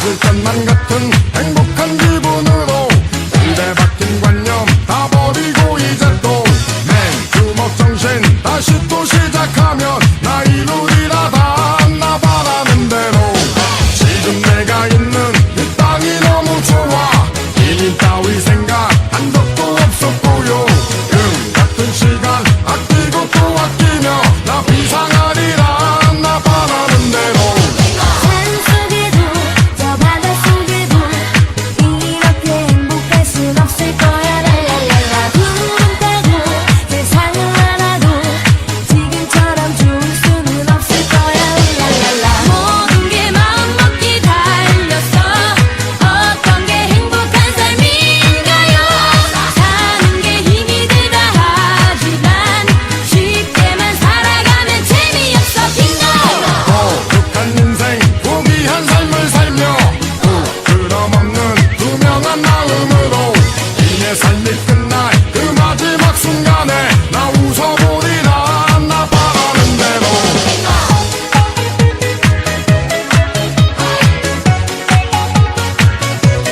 맞을 것만 같은 행복한 기분으로 Terminal in a sunlit night